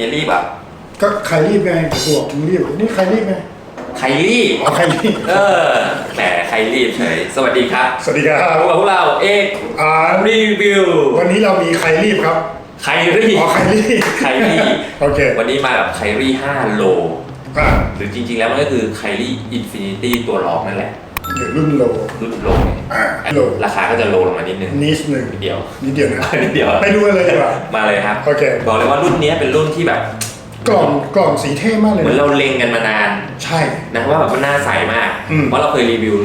เฮียรีบอะก็ใครรีบไงบวกมึงรีบนี่ใครรีบไงใครรีบเอาใครรีบเออแหมใครรีบเฉยสวัสดีครับสวัสดีครับพบกับพวกเราเอกอ่ารีวิววันนี้เรามีใครรีบครับใครรีบอ๋อใครรีบใครรีบโอเควันนี้มากับไครี่5โลอ่าหรือจริงๆแล้วมันก็คือไครี่อินฟินิตี้ตัวรองนั่นแหละ เดี๋ยวรุ่นโลรุ่นโลเนี่ยอ่าโลราคาก็จะโลลงมานิดนึงนิดหนึ่งนิดเดียวนิดเดียวนะนิดเดียวไปดูกันเลยดีกว่ามาเลยครับโอเคบอกเลยว่ารุ่นนี้เป็นรุ่นที่แบบกล่องกล่องสีเท่มากเลยเหมือนนะเราเล็งกันมานาน ใช่นะว่าแบบมันน่าใสมากอืมเพราะเราเคยรีวิว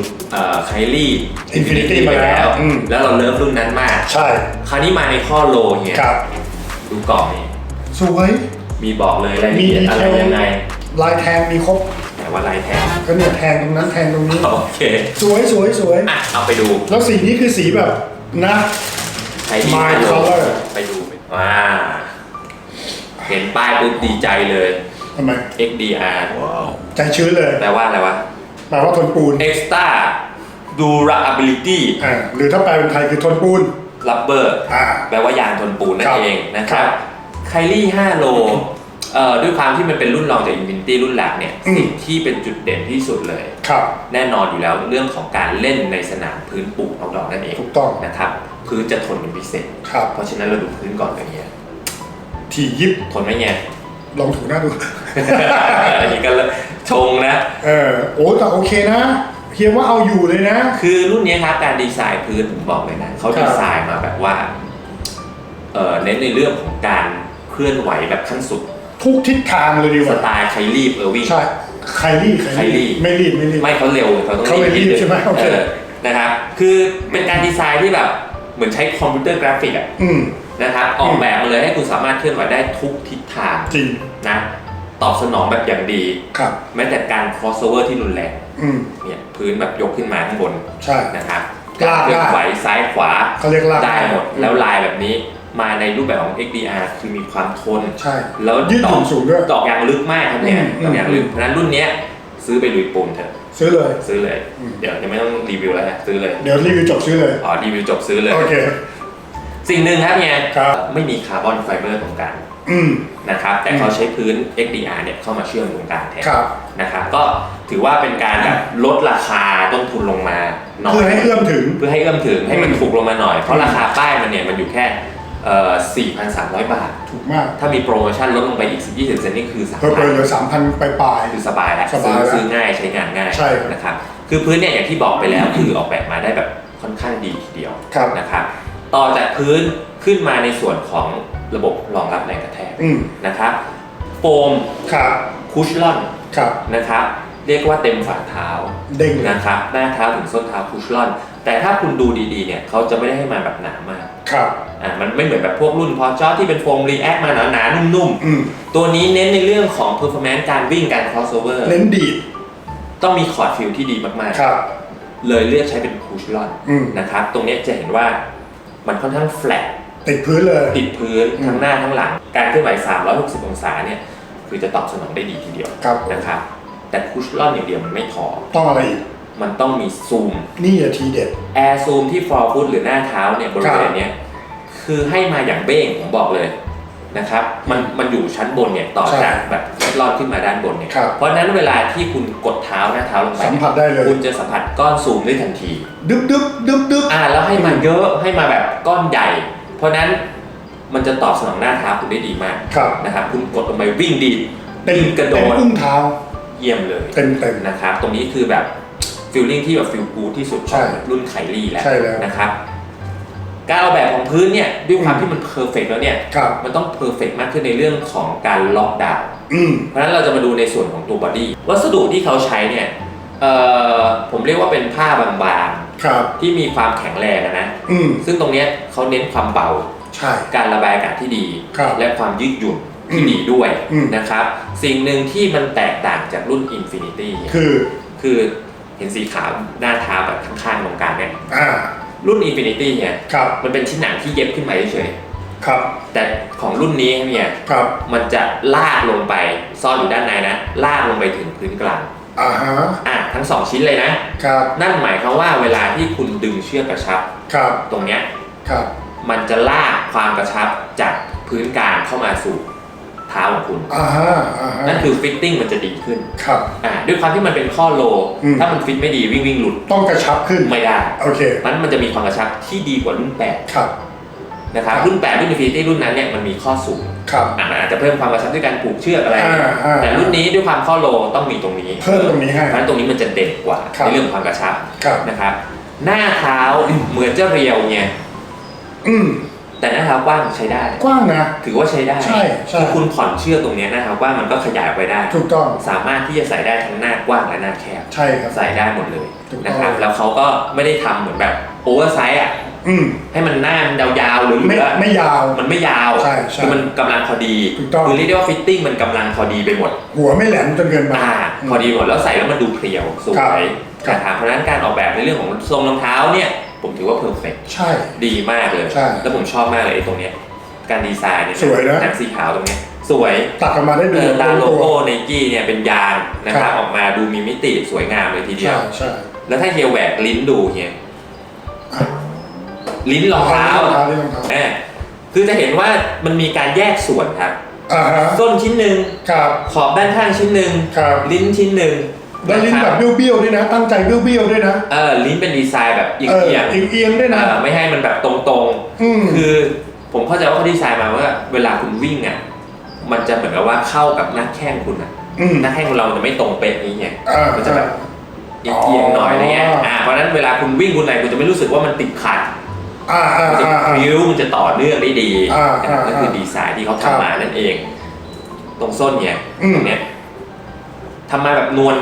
ไคลี่ Infinity ไปแล้วมาแล้วอืมแล้วเราเลิฟรุ่นนั้นมาก ใช่ คราวนี้มาในข้อโลเนี่ยครับดูกล่องนี่สวย มีบอกเลยรายละมีเอียดดีอะเทไรลยังไงลายแทงมีครบแต่ ว่าลายแทนก็เนี่ยแทงตรงนั้นแทงตรงนี้ โอเคสวยสวยสวย อะเอาไปดูแล้วสีนี้คือสีแบบนะใครที่ My ไปดู Color ไปดูว้าเห็นป้ายปุ๊บดีใจเลย ทำไม XDR ใจชื้นเลย แปลว่าอะไรวะ แปลว่าทนปูน Extra Durability อ่าหรือถ้าแปลเป็นไทยคือทนปูน Rubber อ่า แปลว่ายางทนปูนนั่ครันบเองนะคครัรับบ ไคลี่5โล เอ่อด้วยความที่มันเป็นรุ่นรองจาก Infinity รุ่นหลักเนี่ยอืม สิ่งที่เป็นจุดเด่นที่สุดเลย ครับ แน่นอนอยู่แล้วเรื่องของการเล่นในสนามพื้นปูเอาดอกนั่นเองถูกต้อง นะครับ พื้นจะทนเป็นพิเศษ ครับ เพราะฉะนั้นเราดูพื้นก่อนอย่างเงี้ยทียิบทนไหมเนี่ย ลองถูหน้าดู อันนี้ก็ชงนะ เออโอ้แต่โอเคนะเฮียว่าเอาอยู่เลยนะ คือรุ่นนี้ครับการดีไซน์พื้นผมบอกเลยนะเขาครับ ดีไซน์มาแบบว่าเอ่อเน้นในเรื่องของการเคลื่อนไหวแบบขั้นสุด ทุกทิศทางเลยดีกสว่าไตล์ไคลี่เออร์วิง ใช่ใครรีบใครใครรีรีบบไม่รีบไม่รีบ ไม่เขาเร็วเขาต้องเขาเลยรีบนิดนึงใช่ไหมโอเคนะครับคือเป็นการดีไซน์ที่แบบเหมือนใช้คอมพิวเตอร์กราฟิกอะอืม นะครับออกแบบมาเลยให้คุณสามารถเคลื่อนไหวได้ทุกทิศทางจริงนะตอบสนองแบบอย่างดี ครับ แม้แต่การ crossover ที่รุนแรงอืมเนี่ยพื้นแบบยกขึ้นมาข้างบนใช่ นะครับลากเคลื่อนไหวซ้ายขวาเขาเรียกลากได้หมดแล้วลายแบบนี้ มาในรูปแบบของ XDR คือมีความทน ใช่แล้วยืดหยุ่นสูงด้วยดอกยางลึกมากครับเนี่ยอืมดอกยางลึกเพราะฉะนั้นรุ่นเนี้ยซื้อไปลุยปูนเถอะซื้อเลย ซื้อเลย อืม เดี๋ยวจะไม่ต้องรีวิวแล้วนะซื้อเลยเดี๋ยวรีวิวจบซื้อเลย อ๋อรีวิวจบซื้อเลย โอเค สิ่งหนึ่งครับเนี่ยครับ ไม่มีคาร์บอนไฟเบอร์ตรงกลางอืม นะครับ แต่อืมเขาใช้พื้น XDR เนี่ยเข้ามาเชื่อมตรงกลางแทนครับ นะครับก็ถือว่าเป็นการแบบลดราคาต้นทุนลงมาหน่อยเพื่อให้เอื้อมถึง เพื่อให้เอื้อมถึงให้มันอืมถูกลงมาหน่อย เพราะราคาป้ายมันเนี่ยมันอยู่แค่ เอ่อ4,300 บาท ถูกมากถ้ามีโปรโมชั่นลดลงไปอีก 10-20เซนนี่คือเพิ่มไปเหลือสามพันปลาย คือสบายแล้วสบายแล้วซื้อง่ายใช้งานง่ายใช่ครับนะครับ คือพื้นเนี่ยอย่างที่บอกไปแล้วคือออกแบบมาได้แบบค่อนข้างดีทีเดียวครับ นะครับต่อจากพื้นขึ้นมาในส่วนของระบบรองรับแรงกระแทกๆอืมนะครับโฟมครับคุชลอนครับนะครับเรียกว่าเต็มฝ่าเท้าเด้งเลยนะครับหน้าเท้าถึงส้นเท้าคุชลอน แต่ถ้าคุณดูดีๆเนี่ยเขาจะไม่ได้ให้มาแบบหนามาก ครับ อ่ามันไม่เหมือนแบบพวกรุ่นพอจอที่เป็นโฟมรีแอคมาหนาๆนุ่มอืมๆ ตัวนี้เน้นในเรื่องของ performance การวิ่งการ crossover เน้นดีดต้องมีคอร์ดฟิลที่ดีมากครับ ๆ เลยเลือกใช้เป็นคูชลอนอืม นะครับ ตรงเนี้ยจะเห็นว่ามันค่อนข้างแฟลตติดพื้นเลย ติดพื้นอืมทั้งหน้าทั้งหลัง การเคลื่อนไหว 360 องศาเนี่ยคือจะตอบสนองได้ดีทีเดียวครับ นะครับ แต่คูชลอนอย่างเดียวมันไม่พอ ต้องอะไรอีก มันต้องมีซูมนี่อะทีเด็ด แอร์ซูมที่ฟอร์ฟุตหรือหน้าเท้าเนี่ยบริเวณเนี้ยคือให้มาอย่างเบ้งผมบอกเลยนะครับมันมันอยู่ชั้นบนเนี่ยต่อใช่จากแบบลอดขึ้นมาด้านบนเนี่ยครับเพราะฉะนั้นเวลาที่คุณกดเท้าหน้าเท้าลงไปสัมผัสได้เลย คุณจะสัมผัสก้อนซูมได้ทันที ดึ๊บดึ๊บดึ๊บดึ๊บอ่าแล้วให้มาเยอะให้มาแบบก้อนใหญ่ เพราะฉะนั้นมันจะตอบสนองหน้าเท้าคุณได้ดีมากครับนะครับคุณกดลงไปวิ่งดีดเต็มวิ่งกระโดเต็มดอุ้งเท้าเยี่ยมเลยเต็มเต็มนะครับ ตรงนี้คือแบบ ฟิลลิ่งที่แบบฟิลกูที่สุดขใช่องรุ่นไคลี่แล้วใช่แล้วนะครับ การออกแบบของพื้นเนี่ยด้วยความอืม ที่มันเพอร์เฟกแล้วเนี่ย ครับ มันต้องเพอร์เฟกมากขึ้นในเรื่องของการล็อกดาวน์อืม เพราะฉะนั้นเราจะมาดูในส่วนของตัวบอดี้วัสดุที่เขาใช้เนี่ยเอ่อผมเรียกว่าเป็นผ้าบางครับ ๆที่มีความแข็งแรงอะนะ อืม ซึ่งตรงเนี้ยเขาเน้นความเบา ใช่ การระบายอากาศที่ดี ครับและความยืดหยุ่นที่อืมดีด้วยอืม นะครับ สิ่งหนึ่งที่มันแตกต่างจากรุ่น Infinity เนี่ยคือ คือ เห็นสีขาวหน้าเท้าแบบข้างๆตรงกลางเนี่ยอ่ารุ่น Infinity เนี่ยครับมันเป็นชิ้นหนังที่เย็บขึ้นมาเฉยครับๆแต่ของรุ่นนี้เนี่ยครับมันจะลากลงไปซ่อนอยู่ด้านในนะลากลงไปถึงพื้นกลางอ่าฮะอะทั้งสองชิ้นเลยนะ ครับนั่นหมายความว่าเวลาที่คุณดึงเชือกกระชับครับตรงเนี้ยครับมันจะลากความกระชับจากพื้นกลางเข้ามาสู่เท้าของคุณ อ่าฮะอ่าฮะนั่นคือฟิตติ้งมันจะดีขึ้นครับ อ่าด้วยความที่มันเป็นข้อโล อืม ถ้ามันฟิตไม่ดีวิ่งวิ่งหลุดต้องกระชับขึ้นไม่ได้โอเคนั้นมันจะมีความกระชับที่ดีกว่ารุ่นครับ 8นะครับ ครับ รุ่น8รุ่น Infinity รุ่นนั้นเนี่ยมันมีข้อสูงครับอะมันอาจจะเพิ่มความกระชับด้วยการผูกเชือกอะไร อ่าอ่าแต่รุ่นนี้ด้วยความข้อโลต้องมีตรงนี้เพิ่มตรงนี้ให้ เพราะฉะนั้นตรงนี้มันจะเด่นกว่าครับ ในเรื่องของความกระชับครับ นะครับ หน้าเท้าเหมือนจะเรียวเนี่ยอืม แต่หน้าเท้ากว้างใช้ได้ กว้างนะ ถือว่าใช้ได้ใช่ใช่ คือคุณผ่อนเชือกตรงเนี้ยหน้าเท้ากว้างมันก็ขยายออกไปได้ ถูกต้องสามารถที่จะใส่ได้ทั้งหน้ากว้างและหน้าแคบใช่ครับ ใส่ได้หมดเลยถูกต้อง นะครับแล้วเขาก็ไม่ได้ทำเหมือนแบบโอเวอร์ไซส์อะอืมให้มันหน้ามันยาวๆหรือไม่เหลือไม่ยาว มันไม่ยาวใช่ใช่คือมันกำลังพอดีถูกต้อง คือเรียกได้ว่าฟิตติ้งมันกำลังพอดีไปหมด หัวไม่แหลมจนเกินไป อ่าพอดีหมดแล้วใส่แล้วมันดูเพรียวสวครับยครับนะครับเพราะฉะนั้นการออกแบบในเรื่องของทรงรองเท้าเนี่ย ผมถือว่าเพอร์เฟกใช่ ดีมากเลย ใช่แล้วผมชอบมากเลยไอ้ตรงเนี้ยการดีไซน์เนี่ยสวยนะ หนังสีขาวตรงเนี้ยสวย ตัดออกมาได้เอดูอตาโลตัวโก้ไนกี้เนี่ยเป็นยางนะคครัรับบออกมาดูมีมิติสวยงามเลยทีเดียใช่ว ใช่แล้วถ้าเฮียแหวกลิ้นดูเฮียอะลิ้นรองเท้ารองเท้าที่รองเท้าแอบคือจะเห็นว่ามันมีการแยกส่วนครับอ่าฮะส้นชิ้นหนึ่งครับขอบด้านข้างชิ้นหนึ่งครับลิ้นชิ้นหนึ่ง แล้วลิ้นนะคแบรับเบี้ยวๆด้วยนะ ตั้งใจเบี้ยวๆด้วยนะ เออลิ้นเป็นดีไซน์แบบเอียงเออเอียงเอียงๆด้วยเอนะอไม่ให้มันแบบตรงอืมๆคือผมเข้าใจว่าเขาดีไซน์มาว่าเวลาคุณวิ่งอะมันจะเหมือนกับว่าเข้ากับหน้าแข้งคุณอะอืมหน้าแข้งของเรามันจะไม่ตรงเป๊ะนี้ไงอ่ามันจะแบบเอียงๆหน่อยอะไรเงี้ยอ่าเพราะฉะนั้นเวลาคุณวิ่งคุณอะไรคุณจะไม่รู้สึกว่ามันติดขัดอ่าอ่ามันจะอ่าพอ่าริ้วมันจะต่อเนื่องได้ดีอ่านะครับอ่านั่นคือดีไซน์ที่เขาครับทำมานั่นเอง ตรงส้นเนี่ยอืมตรงเนี้ยทำมาแบบนวล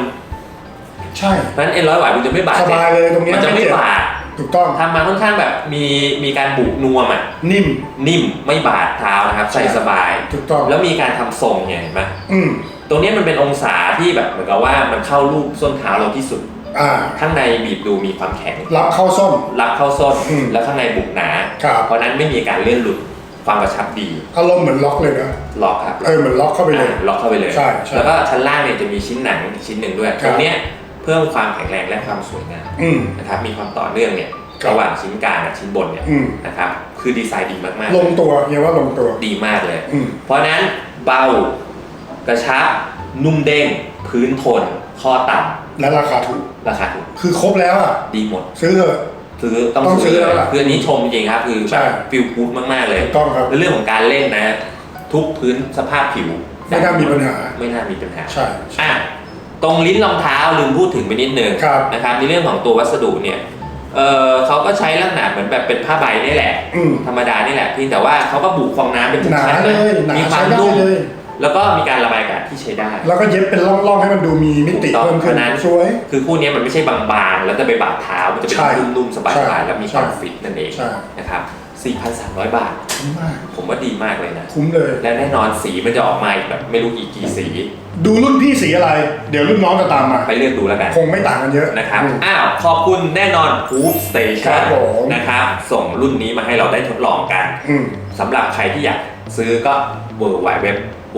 ใช่ เพราะฉะนั้นเอ็นร้อยหวายคุณจะไม่บาดสเจ็บบายเลยตรงเนี้ยมันจะไม่เจ็บ บาดถูกต้องทำมาค่อนข้างแบบมีมีการบุนวมอะนิ่ม นิ่มไม่บาดเท้านะครับใส่สบาย ถูกต้องแล้วมีการทำทรงเนี่ยเห็นไหมอืมตรงเนี้ยมันเป็นองศาที่แบบเหมือนกับว่ามันเข้ารูปส้นเท้าเราที่สุด อ่า ข้างในบีบดูมีความแข็ง รับเข้าส้นรับเข้าส้นอืม แล้วข้างในบุกหนา ครับเพราะฉะนั้นไม่มีการเลื่อนหลุดความกระชับดีอารมณ์เหมือนล็อกเลยนะล็อกครับเออเหมือนล็อกเข้าไปเลย อ่าล็อกเข้าไปเลย ใช่ใช่แล้วก็ชั้นล่างเนี่ยจะมีชิ้นหนังชิ้นหนึ่งด้วย ครับ ตรงเนี้ย เพิ่มความแข็งแรงและความสวยงามอืม นะครับมีความต่อเนื่องเนี่ยครับ ระหว่างชิ้นกลางกับชิ้นบนเนี่ยอืม นะครับคือดีไซน์ดีมากลงตัวเฮียว่าลงตัว ๆ ดีมากเลย อืม เพราะฉะนั้นเบากระชับนุ่มเด้ง พื้นทนข้อต่และราคาถูกำราคาถูกคือครบแล้วอะ ดีหมด ซื้อเถอะ ซื้อต้องต้องซื้ซื้ออแล้วเลยล่ะคืออันนี้ชมจริงๆครับ คือใช่ แบบฟิลกู๊ดมากๆเลย ถูกต้องครับในเรื่องของการเล่นนะ ทุกพื้นสภาพผิวไม่น่ามีปัญหา ไม่น่ามีปัญหาใช่ใช่อะ ตรงลิ้นรองเท้าลืมพูดถึงไปนิดนึงครับนะครับในเรื่องของตัววัสดุเนี่ยเออเขาก็ใช้ลักษณะเหมือนแบบเป็นผ้าใบนี่แหละ อืม ธรรมดานี่แหละเพียงแต่ว่าเขาก็บุฟองน้ำเป็นทุกหนาชั้นเลนะยหนามีควาใช้มได้นุ่มเลย แล้วก็มีการระบายอากาศที่ใช้ได้ แล้วก็เย็บเป็นร่องๆให้มันดูมีมิติถูกต้องเพิ่มขึ้นเพราะฉะนั้นสวย คือคู่นี้มันไม่ใช่บางๆ แล้วจะไปบาดเท้ามันจะเป็นใช่นุ่มๆสใช่บายๆแล้วมีความใช่ฟิตนั่นเองใช่ นะครับ 4,300 บาท คุ้มมาก ผมว่าดีมากเลยนะ คุ้มเลย และแน่นอนสีมันจะออกมาอีกแบบไม่รู้กี่กี่สี ดูรุ่นพี่สีอะไร เดี๋ยวรุ่นน้องจะตามมา ไปเลือกดูแล้วกัน คงไม่ต่างกันเยอะนะครับ อืม อ้าว ขอบคุณแน่นอน Hoop ค Station รับผม นะครับ ส่งรุ่นนี้มาให้เราได้ทดลองกัน อืม สำหรับใครที่อยากซื้อก็ w w w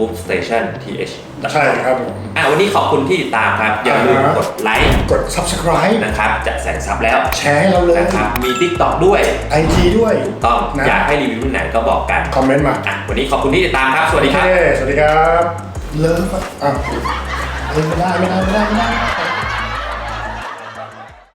Hoop Station th ใช่ครับผม อ่าวันนี้ขอบคุณที่ติดตามครับ อย่าลืมอ่าฮะกดไลค์กด subscribe นะครับ จะแสนซับแล้วแชร์ให้เราเลยนะครับ มี TikTok ด้วย IG ด้วยต้องนะ อยากให้รีวิวรุ่นไหนก็บอกกันคอมเมนต์มา อะวันนี้ขอบคุณที่ติดตามครับ สวัสดีโอคเค รับ สวัสดีครับ เลิฟอะอะเออไม่ได้ไม่ได้ไม่ได้ไม่ได้